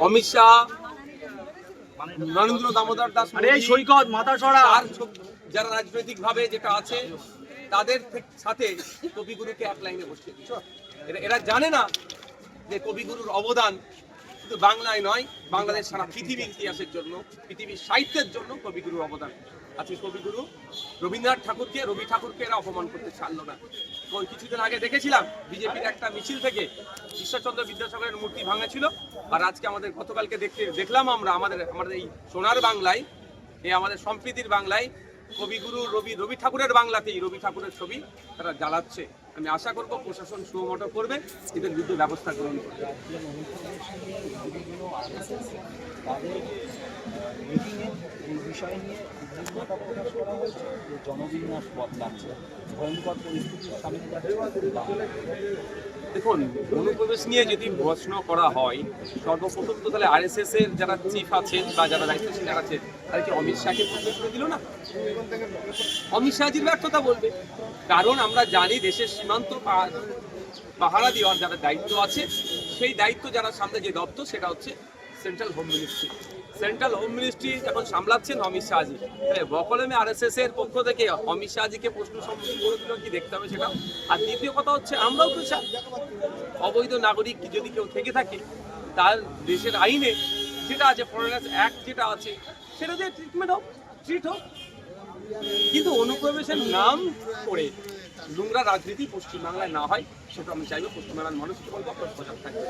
অমিত শাহ নরেন্দ্র দামোদর দাস আরে সৈকত মাথা সরা। সব- যারা রাজনৈতিক ভাবে যেটা আছে তাদের সাথে কবিগুরুকে এক লাইনে এরা- এরা জানে না যে কবিগুরুর অবদান শুধু বাংলায় নয় বাংলাদেশ সারা পৃথিবীর ইতিহাসের জন্য পৃথিবীর সাহিত্যের জন্য কবিগুরুর অবদান। আজকে কবিগুরু রবীন্দ্রনাথ ঠাকুরকে রবি ঠাকুরকে এরা অপমান করতে ছাড়লো না। কিছুদিন আগে দেখেছিলাম বিজেপির একটা মিছিল থেকে ঈশ্বরচন্দ্র বিদ্যাসাগরের মূর্তি ভাঙা ছিল আর আজকে আমাদের গতকালকে দেখতে দেখলাম আমরা আমাদের আমাদের এই সোনার বাংলায়, এই আমাদের সম্প্রীতির বাংলায়, কবিগুরু রবি রবি ঠাকুরের বাংলাতেই রবি ঠাকুরের ছবি তারা জ্বালাচ্ছে। আমি আশা করব প্রশাসন সুমোটো করবে, এদের বিরুদ্ধে ব্যবস্থা গ্রহণ করবে। বিষয় নিয়ে প্রকাশ করা হয়েছে। যে জনবিন্যাস বদলাচ্ছে, ভয়ঙ্কর পরিস্থিতির দেখুন, অনুপ্রবেশ নিয়ে যদি প্রশ্ন করা হয়, সর্বপ্রথম তো তাহলে আরএসএস এর যারা চিফ আছেন বা যারা দায়িত্বশীল আছেন কি অমিত শাহকে প্রবেশ করে দিল না? অমিত শাহজির ব্যর্থতা বলবে। কারণ আমরা জানি দেশের সীমান্ত পাহারা দেওয়ার যারা দায়িত্ব আছে, সেই দায়িত্ব যারা সামনে যে দপ্তর, সেটা হচ্ছে central home ministry. Central home ministry এখন সামলাচ্ছেন অমিত শাহজি, তাহলে বকলমে আরএসএস এর পক্ষ থেকে অমিত শাহজিকে প্রশ্ন সম্মুখীন করে দিল কি দেখতে হবে সেটা? আর দ্বিতীয় কথা হচ্ছে, আমরাও তো অবৈধ নাগরিক যদি কেউ থেকে থাকে, তার দেশের আইনে যেটা আছে ফরেনার্স অ্যাক্ট যেটা আছে, সেটা দিয়ে ট্রিটমেন্ট হোক ট্রিট হোক। কিন্তু অনুপ্রবেশের নাম করে নোংরা রাজনীতি পশ্চিমবাংলায় না হয়, সেটা আমি চাইব। পশ্চিমবাংলার মানুষ বলব? আপনার থাকবে